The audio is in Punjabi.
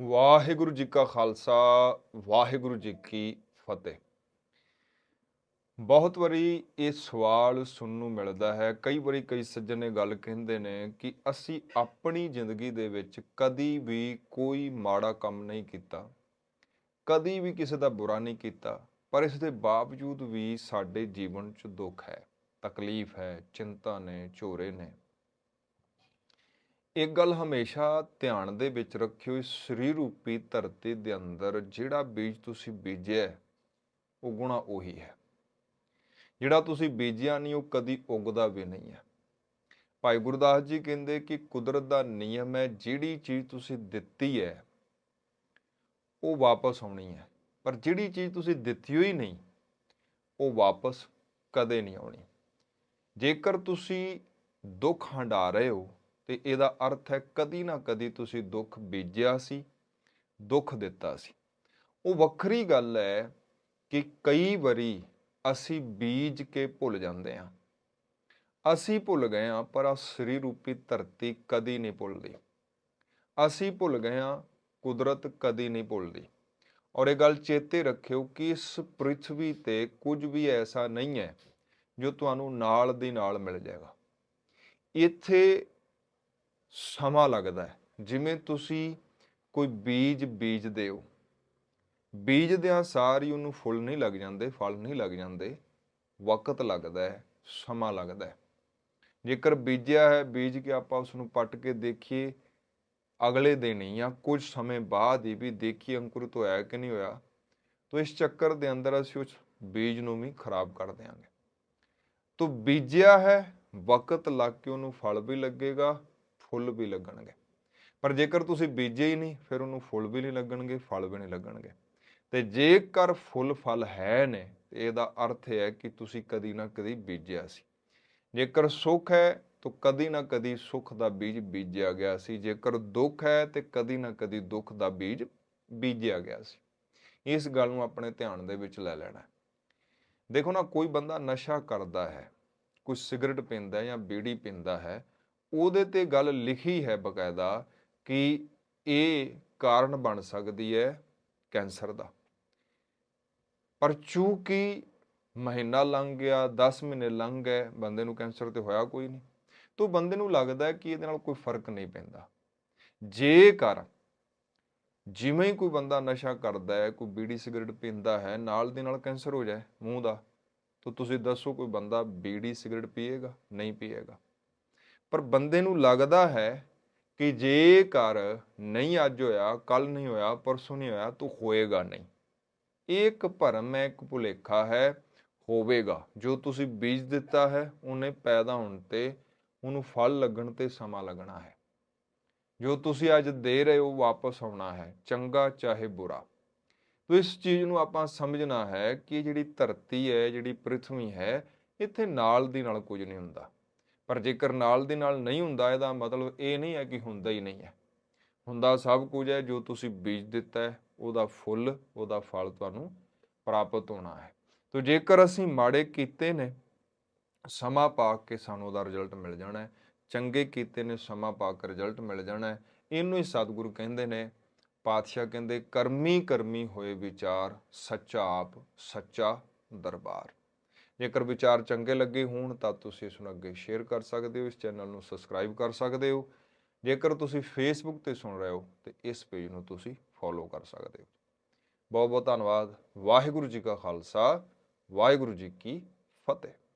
ਵਾਹਿਗੁਰੂ ਜੀ ਕਾ ਖਾਲਸਾ, ਵਾਹਿਗੁਰੂ ਜੀ ਕੀ ਫਤਿਹ। ਬਹੁਤ ਵਾਰੀ ਇਹ ਸਵਾਲ ਸੁਣਨ ਨੂੰ ਮਿਲਦਾ ਹੈ। ਕਈ ਵਾਰੀ ਕਈ ਸੱਜਣ ਇਹ ਗੱਲ ਕਹਿੰਦੇ ਨੇ ਕਿ ਅਸੀਂ ਆਪਣੀ ਜ਼ਿੰਦਗੀ ਦੇ ਵਿੱਚ ਕਦੀ ਵੀ ਕੋਈ ਮਾੜਾ ਕੰਮ ਨਹੀਂ ਕੀਤਾ, ਕਦੀ ਵੀ ਕਿਸੇ ਦਾ ਬੁਰਾ ਨਹੀਂ ਕੀਤਾ, ਪਰ ਇਸ ਦੇ ਬਾਵਜੂਦ ਵੀ ਸਾਡੇ ਜੀਵਨ 'ਚ ਦੁੱਖ ਹੈ, ਤਕਲੀਫ ਹੈ, ਚਿੰਤਾ ਨੇ, ਝੋਰੇ ਨੇ। ਇੱਕ ਗੱਲ ਹਮੇਸ਼ਾ ਧਿਆਨ ਦੇ ਵਿੱਚ ਰੱਖਿਓ ਇਸ ਸਰੀਰ ਰੂਪੀ ਧਰਤੀ ਦੇ ਅੰਦਰ ਜਿਹੜਾ ਬੀਜ ਤੁਸੀਂ ਬੀਜਿਆ ਹੈ, ਉਗਣਾ ਉਹੀ ਹੈ। ਜਿਹੜਾ ਤੁਸੀਂ ਬੀਜਿਆ ਨਹੀਂ ਉਹ ਕਦੀ ਉਗਦਾ ਵੀ ਨਹੀਂ ਹੈ। ਭਾਈ ਗੁਰਦਾਸ ਜੀ ਕਹਿੰਦੇ ਕਿ ਕੁਦਰਤ ਦਾ ਨਿਯਮ ਹੈ ਜਿਹੜੀ ਚੀਜ਼ ਤੁਸੀਂ ਦਿੱਤੀ ਹੈ ਉਹ ਵਾਪਸ ਆਉਣੀ ਹੈ। ਪਰ ਜਿਹੜੀ ਚੀਜ਼ ਤੁਸੀਂ ਦਿੱਤੀ ਹੋਈ ਨਹੀਂ ਉਹ ਵਾਪਸ ਕਦੇ ਨਹੀਂ ਆਉਣੀ। ਜੇਕਰ ਤੁਸੀਂ ਦੁੱਖ ਹੰਡਾ ਰਹੇ ਹੋ ਤੇ ਇਹਦਾ ਅਰਥ ਹੈ ਕਦੀ ਨਾ ਕਦੀ ਤੁਸੀਂ ਦੁੱਖ ਬੀਜਿਆ ਸੀ, ਦੁੱਖ ਦਿੱਤਾ ਸੀ। ਉਹ ਵੱਖਰੀ ਗੱਲ ਹੈ ਕਿ ਕਈ ਵਾਰੀ ਅਸੀਂ ਬੀਜ ਕੇ ਭੁੱਲ ਜਾਂਦੇ ਹਾਂ। ਅਸੀਂ ਭੁੱਲ ਗਏ ਹਾਂ, ਪਰ ਆ ਸਰੀਰ ਰੂਪੀ ਧਰਤੀ ਕਦੀ ਨਹੀਂ ਭੁੱਲਦੀ। ਅਸੀਂ ਭੁੱਲ ਗਏ ਹਾਂ, ਕੁਦਰਤ ਕਦੀ ਨਹੀਂ ਭੁੱਲਦੀ। ਔਰ ਇਹ ਗੱਲ ਚੇਤੇ ਰੱਖਿਓ ਕਿ ਇਸ ਪ੍ਰithvi ਤੇ ਕੁਝ ਵੀ ਐਸਾ ਨਹੀਂ ਹੈ ਜੋ ਤੁਹਾਨੂੰ ਨਾਲ ਦੀ ਨਾਲ ਮਿਲ ਜਾਏਗਾ। ਇੱਥੇ ਸਮਾਂ ਲੱਗਦਾ ਹੈ। ਜਿਵੇਂ ਤੁਸੀਂ ਕੋਈ ਬੀਜ ਬੀਜਦੇ ਹੋ। ਬੀਜਦਿਆਂ ਸਾਰ ਹੀ ਉਹਨੂੰ ਫੁੱਲ ਨਹੀਂ ਲੱਗ ਜਾਂਦੇ, ਫਲ ਨਹੀਂ ਲੱਗ ਜਾਂਦੇ। ਵਕਤ ਲੱਗਦਾ ਹੈ, ਸਮਾਂ ਲੱਗਦਾ ਹੈ। ਜੇਕਰ ਬੀਜਿਆ ਹੈ, ਬੀਜ ਕੇ ਆਪਾਂ ਉਸ ਨੂੰ ਪੱਟ ਕੇ ਦੇਖੀਏ, ਅਗਲੇ ਦਿਨ ਹੀ ਜਾਂ ਕੁਝ ਸਮੇਂ ਬਾਅਦ ਹੀ ਵੀ ਦੇਖੀਏ ਅੰਕੁਰਿਤ ਹੋਇਆ ਕਿ ਨਹੀਂ ਹੋਇਆ, ਤਾਂ ਇਸ ਚੱਕਰ ਦੇ ਅੰਦਰ ਅਸੀਂ ਉਸ ਬੀਜ ਨੂੰ ਵੀ ਖਰਾਬ ਕਰ ਦਿਆਂਗੇ। ਤੋ ਬੀਜਿਆ ਹੈ, ਵਕਤ ਲੱਗ ਕੇ ਉਹਨੂੰ ਫਲ ਵੀ ਲੱਗੇਗਾ ਫੁੱਲ ਵੀ ਲੱਗਣਗੇ। ਪਰ ਜੇਕਰ ਤੁਸੀਂ ਬੀਜੇ ਹੀ ਨਹੀਂ, ਫਿਰ ਉਹਨੂੰ ਫੁੱਲ ਵੀ ਨਹੀਂ ਲੱਗਣਗੇ, ਫਲ ਵੀ ਨਹੀਂ ਲੱਗਣਗੇ। ਤੇ ਜੇਕਰ ਫੁੱਲ ਫਲ ਹੈ ਨੇ, ਤੇ ਇਹਦਾ ਅਰਥ ਇਹ ਹੈ ਕਿ ਤੁਸੀਂ ਕਦੀ ਨਾ ਕਦੀ ਬੀਜਿਆ ਸੀ। ਜੇਕਰ ਸੁੱਖ ਹੈ, ਤਾਂ ਕਦੀ ਨਾ ਕਦੀ ਸੁੱਖ ਦਾ ਬੀਜ ਬੀਜਿਆ ਗਿਆ ਸੀ। ਜੇਕਰ ਦੁੱਖ ਹੈ, ਤੇ ਕਦੀ ਨਾ ਕਦੀ ਦੁੱਖ ਦਾ ਬੀਜ ਬੀਜਿਆ ਗਿਆ ਸੀ। ਇਸ ਗੱਲ ਨੂੰ ਆਪਣੇ ਧਿਆਨ ਦੇ ਵਿੱਚ ਲੈ ਲੈਣਾ। ਦੇਖੋ ਨਾ, ਕੋਈ ਬੰਦਾ ਨਸ਼ਾ ਕਰਦਾ ਹੈ, ਕੋਈ ਸਿਗਰਟ ਪੀਂਦਾ ਹੈ ਜਾਂ ਬੀੜੀ ਪੀਂਦਾ ਹੈ ਉਹਦੇ ਤੇ ਗੱਲ ਲਿਖੀ ਹੈ ਬਕਾਇਦਾ ਕਿ ਇਹ ਕਾਰਨ ਬਣ ਸਕਦੀ ਹੈ ਕੈਂਸਰ ਦਾ। ਪਰ ਚੂੰਕਿ ਮਹੀਨਾ ਲੰਘ ਗਿਆ 10 ਮਹੀਨੇ ਲੰਘ ਗਏ, ਬੰਦੇ ਨੂੰ ਕੈਂਸਰ ਤੇ ਹੋਇਆ ਕੋਈ ਨਹੀਂ। ਤੋਂ ਬੰਦੇ ਨੂੰ ਲੱਗਦਾ ਕਿ ਇਹਦੇ ਨਾਲ ਕੋਈ ਫ਼ਰਕ ਨਹੀਂ ਪੈਂਦਾ। ਜੇਕਰ ਜਿਵੇਂ ਹੀ ਕੋਈ ਬੰਦਾ ਨਸ਼ਾ ਕਰਦਾ ਹੈ, ਕੋਈ ਬੀੜੀ ਸਿਗਰਟ ਪੀਂਦਾ ਹੈ, ਨਾਲ ਦੇ ਨਾਲ ਕੈਂਸਰ ਹੋ ਜਾਏ ਮੂੰਹ ਦਾ, ਤਾਂ ਤੁਸੀਂ ਦੱਸੋ ਕੋਈ ਬੰਦਾ ਬੀੜੀ ਸਿਗਰਟ ਪੀਏਗਾ, ਨਹੀਂ ਪੀਏਗਾ। ਪਰ ਬੰਦੇ ਨੂੰ ਲੱਗਦਾ ਹੈ ਕਿ ਜੇਕਰ ਨਹੀਂ ਅੱਜ ਹੋਇਆ ਕੱਲ ਨਹੀਂ ਹੋਇਆ, ਪਰਸੋਂ ਨਹੀਂ ਹੋਇਆ, ਤਾਂ ਹੋਏਗਾ ਨਹੀਂ। ਇਹ ਇੱਕ ਭਰਮ ਹੈ, ਇੱਕ ਭੁਲੇਖਾ ਹੈ, ਹੋਵੇਗਾ। ਜੋ ਤੁਸੀਂ ਬੀਜ ਦਿੱਤਾ ਹੈ, ਉਹਨੇ ਪੈਦਾ ਹੋਣ ਤੇ ਉਹਨੂੰ ਫਲ ਲੱਗਣ ਤੇ ਸਮਾਂ ਲੱਗਣਾ ਹੈ। ਜੋ ਤੁਸੀਂ ਅੱਜ ਦੇ ਰਹੇ ਹੋ ਵਾਪਸ ਆਉਣਾ ਹੈ, ਚੰਗਾ ਚਾਹੇ ਬੁਰਾ। ਤੋ ਇਸ ਚੀਜ਼ ਨੂੰ ਆਪਾਂ ਸਮਝਣਾ ਹੈ ਕਿ ਜਿਹੜੀ ਧਰਤੀ ਹੈ, ਜਿਹੜੀ ਪ੍ਰithvi ਹੈ, ਇੱਥੇ ਨਾਲ ਦੀ ਨਾਲ ਕੁਝ ਨਹੀਂ ਹੁੰਦਾ। ਪਰ ਜੇਕਰ ਨਾਲ ਦੀ ਨਾਲ ਨਹੀਂ ਹੁੰਦਾ, ਇਹਦਾ ਮਤਲਬ ਇਹ ਨਹੀਂ ਹੈ ਕਿ ਹੁੰਦਾ ਹੀ ਨਹੀਂ ਹੈ। ਹੁੰਦਾ ਸਭ ਕੁਝ ਹੈ, ਜੋ ਤੁਸੀਂ ਬੀਜ ਦਿੱਤਾ ਹੈ, ਉਹਦਾ ਫੁੱਲ, ਉਹਦਾ ਫਲ ਤੁਹਾਨੂੰ ਪ੍ਰਾਪਤ ਹੋਣਾ ਹੈ। ਤੋ ਜੇਕਰ ਅਸੀਂ ਮਾੜੇ ਕੀਤੇ ਨੇ, ਸਮਾਂ ਪਾ ਕੇ ਸਾਨੂੰ ਉਹਦਾ ਰਿਜ਼ਲਟ ਮਿਲ ਜਾਣਾ ਹੈ। ਚੰਗੇ ਕੀਤੇ ਨੇ, ਸਮਾਂ ਪਾ ਕੇ ਰਿਜ਼ਲਟ ਮਿਲ ਜਾਣਾ ਹੈ। ਇਹਨੂੰ ਹੀ ਸਤਿਗੁਰੂ ਕਹਿੰਦੇ ਨੇ, ਪਾਤਸ਼ਾਹ ਕਹਿੰਦੇ ਕਰਮੀ ਕਰਮੀ ਹੋਏ ਵਿਚਾਰ, ਸੱਚਾ ਆਪ, ਸੱਚਾ ਦਰਬਾਰ। ਜੇਕਰ ਵਿਚਾਰ ਚੰਗੇ ਲੱਗੇ ਹੋਣ, ਤਾਂ ਤੁਸੀਂ ਇਸ ਨੂੰ ਅੱਗੇ ਸ਼ੇਅਰ ਕਰ ਸਕਦੇ ਹੋ, ਇਸ ਚੈਨਲ ਨੂੰ ਸਬਸਕ੍ਰਾਈਬ ਕਰ ਸਕਦੇ ਹੋ। ਜੇਕਰ ਤੁਸੀਂ ਫੇਸਬੁੱਕ ਤੇ ਸੁਣ ਰਹੇ ਹੋ, ਤੇ ਇਸ ਪੇਜ ਨੂੰ ਤੁਸੀਂ ਫੋਲੋ ਕਰ ਸਕਦੇ ਹੋ। ਬਹੁਤ ਬਹੁਤ ਧੰਨਵਾਦ। ਵਾਹਿਗੁਰੂ ਜੀ ਕਾ ਖਾਲਸਾ, ਵਾਹਿਗੁਰੂ ਜੀ ਕੀ ਫਤਿਹ।